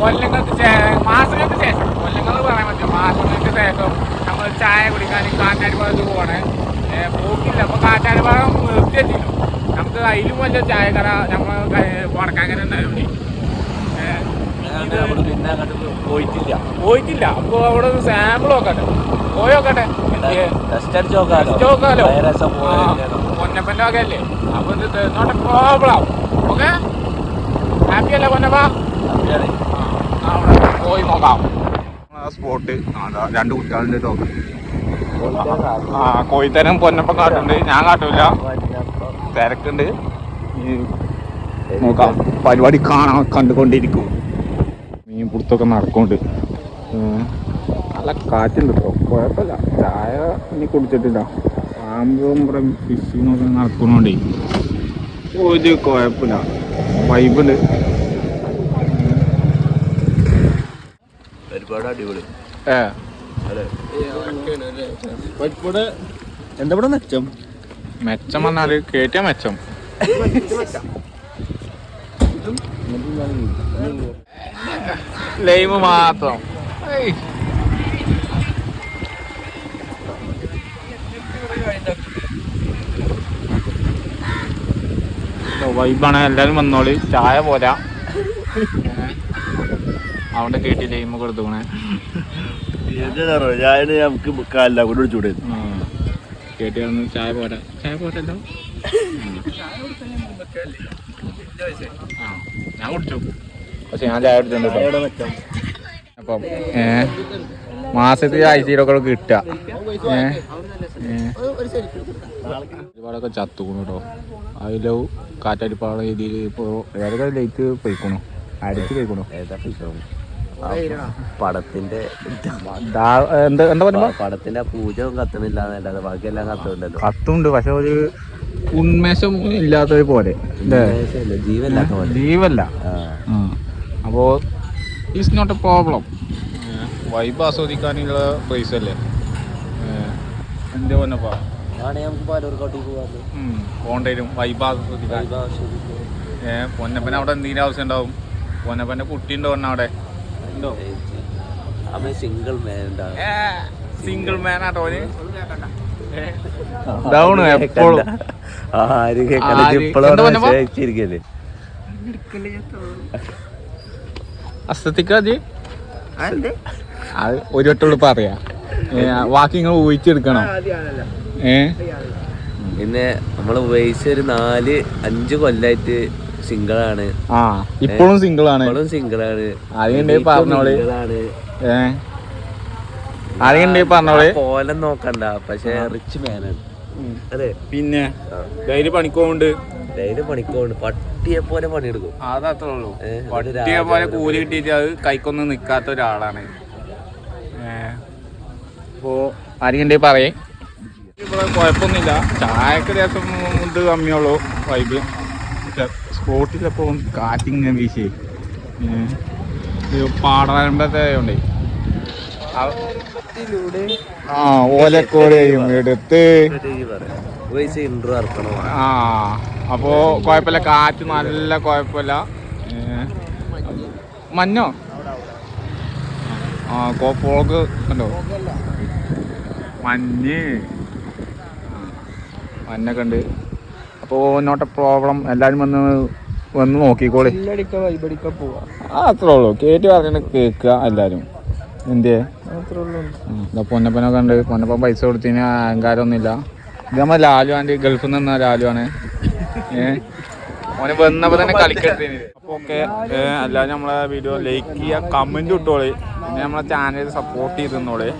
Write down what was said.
കൊല്ലങ്ങൾക്ക് ശേഷം മാസങ്ങൾക്ക് ശേഷം. കൊല്ലങ്ങൾ പറയാൻ പറ്റില്ല. മാസങ്ങൾക്ക് ശേഷം നമ്മൾ ചായ കുടിക്കാൻ കാറ്റാടി ഭാഗത്ത് പോവാണ്. പോക്കില്ല. അപ്പോൾ കാറ്റാടി ഭാഗം നിർത്തിയെത്തില്ലോ നമുക്ക് അതിലും വലിയ ചായക്കട നമ്മൾ വടക്കാങ്കര ഉണ്ടായിരുന്നു പിന്നെ അങ്ങോട്ട് പോയിട്ടില്ല. പോയിട്ടില്ല. അപ്പൊ അവിടെ ഒരു സാമ്പിൾ നോക്കട്ടെ. ടെസ്റ്റ് അടിച്ച് നോക്കാലോ പൊന്നപ്പന്റെ ഒക്കെ അല്ലേ അപ്പൊ ഇത് നോട്ട് പ്രോബ്ലം ഓക്കെ ഹാപ്പി അല്ലേ പൊന്നപ്പ? അതെയാണ്. ആ, നോക്കാം സ്പോട്ട് രണ്ട് കുട്ടികളുണ്ട് കേട്ടോ ആ കോയിത്തരം പൊന്നപ്പം കാട്ടുണ്ട്. ഞാൻ കാട്ടൂല. തിരക്കുണ്ട്. നോക്കാം. പരിപാടി കാണാൻ കണ്ടുകൊണ്ടിരിക്കും. മീൻ പിടുത്തൊക്കെ നടക്കുന്നുണ്ട്. നല്ല കാറ്റുണ്ട് കേട്ടോ കുഴപ്പമില്ല. ചായ ഇനി കുടിച്ചിട്ടില്ല. പാമ്പും ഇവിടെ ഫിഷിങ്ങൊക്കെ നടക്കണോണ്ടേ ഒരു കുഴപ്പമില്ല. വൈബുണ്ട് ഒരുപാട് അടിപൊളി. എന്താ ഇവിടെ മെച്ചം? മെച്ചം പറഞ്ഞാൽ കേറ്റിയ മെച്ചം. ലൈവ് മാത്രം. വൈബാണ് എല്ലാരും വന്നോളി. ചായ പോരാ. അവിടെ കേട്ടി ലൈമ കൊടുത്തുക്കണേ ഞാൻ നമുക്ക് കാലില്ല കൊണ്ട് വിളിച്ചൂടെ കേട്ടി ചായ പോരാ. ചായ പോരല്ലോ. ഞാൻ കുടിച്ചു. പക്ഷെ ഞാൻ ചായ അപ്പം ഏ മാസത്തിൽ ആഴ്ചയിലൊക്കെ കിട്ടുക. ഏ. ഒരുപാടൊക്കെ ചത്തുക്കണു കേട്ടോ അതിലോ കാറ്റടിപ്പാള രീതിയിൽ ഇപ്പോൾ ഏതൊക്കെ ലൈറ്റ് പോയിക്കണു. അടിച്ച് പോയിക്കണു. ഏതാ ഫിഷോ പടത്തിന്റെ പടത്തിന്റെ പൂജ കത്തണില്ല എന്നല്ലാതെ ബാക്കിയെല്ലാം കത്തുണ്ടല്ലോ. കത്തുണ്ട് പക്ഷെ ഒരു ഉന്മേഷം ഇല്ലാത്തത് പോലെ. ജീവല്ലാത്ത പോലെ. ജീവല്ല. അപ്പോ it's is not a problem vibe ആസ്വദിക്കാനുള്ള പ്ലേസ് അല്ലേ? വൈബ് ആസ്വദിക്കാൻ. ഏ പൊന്നപ്പൻ അവിടെ എന്തെങ്കിലും ആവശ്യം ഉണ്ടാവും? പൊന്നപ്പന്റെ കുട്ടി ഉണ്ടോ അവിടെ? ഉണ്ടോ? അവൻ സിംഗിൾ മാൻ സിംഗിൾ മാൻ ആട്ടോ ഡൗൺ എപ്പോഴും. ആര് അത് ഒരു വട്ടമുള്ളൂ പറയാ. ബാക്കി നിങ്ങൾ ഊഹിച്ചെടുക്കണം. ഏ? പിന്നെ നമ്മൾ വയസ്സ് ഒരു നാല് അഞ്ച് കൊല്ലായിട്ട് സിംഗിളാണ്. ആ ഇപ്പോഴും സിംഗിൾ ആണ് ഇപ്പോഴും സിംഗിളാണ്. ആരെങ്കിലും പറഞ്ഞോളി? ഏ? ആരെങ്കിലും പറഞ്ഞോളി? നോക്കണ്ട പക്ഷെ റിച്ച് മാനാണ്. അതെ. പിന്നെ ഡെയിലി പണിക്കോണ്ട്. ഡെയിലി പണിക്കോണ്ട്. പട്ടിയെ പോലെ പണിയെടുക്കും. അതത്രേ ഉള്ളൂ. പട്ടിയെ പോലെ കൂലി കിട്ടിയിട്ട് അത് കൈക്കൊന്നും നിക്കാത്ത ഒരാളാണ്. അപ്പോ ആരെങ്കിലും പറയേ? ഇവിടെ കുഴപ്പമൊന്നുമില്ല. ചായക്ക് ദിവസം ഇത് കമ്മിയുള്ളൂ വൈബ് സ്പോട്ടിലപ്പോൾ കാറ്റിങ്ങനെ വീശി. പാടമ്പത്തെ ഉണ്ടേ ആ ഓലക്കോടെയും എടുത്ത്. ആ അപ്പോ കുഴപ്പമില്ല. കാറ്റ് നല്ല കുഴപ്പമില്ല. ഏ, മഞ്ഞോ? ആ കോപ്പോളക്ക് കണ്ടോ? മഞ്ഞ്. മഞ്ഞൊക്കെ ഉണ്ട്. അപ്പോൾ നോട്ട് എ പ്രോബ്ലം. എല്ലാരും വന്ന് വന്ന് നോക്കിക്കോളി. ആ അത്രേ ഉള്ളൂ. കേട്ട് പറഞ്ഞിട്ട് കേൾക്കുക എല്ലാവരും എന്തേ ഇതാ പൊന്നപ്പനൊക്കെ ഉണ്ട് പൊന്നപ്പൻ പൈസ കൊടുത്തതിന് അഹങ്കാരമൊന്നുമില്ല. ഇത് നമ്മ ലാലു ആൻഡ് ഗൾഫിൽ നിന്ന് ലാലു ആണ്. ഏഹ് ഓന് വന്നപ്പോ തന്നെ കളിക്കെടുത്തിന്. അപ്പൊ ഓക്കെ എല്ലാവരും നമ്മളെ വീഡിയോ ലൈക്ക് ചെയ്യുക കമന്റ് ഇട്ടോളി. പിന്നെ നമ്മളെ ചാനൽ സപ്പോർട്ട് ചെയ്ത് തന്നോളി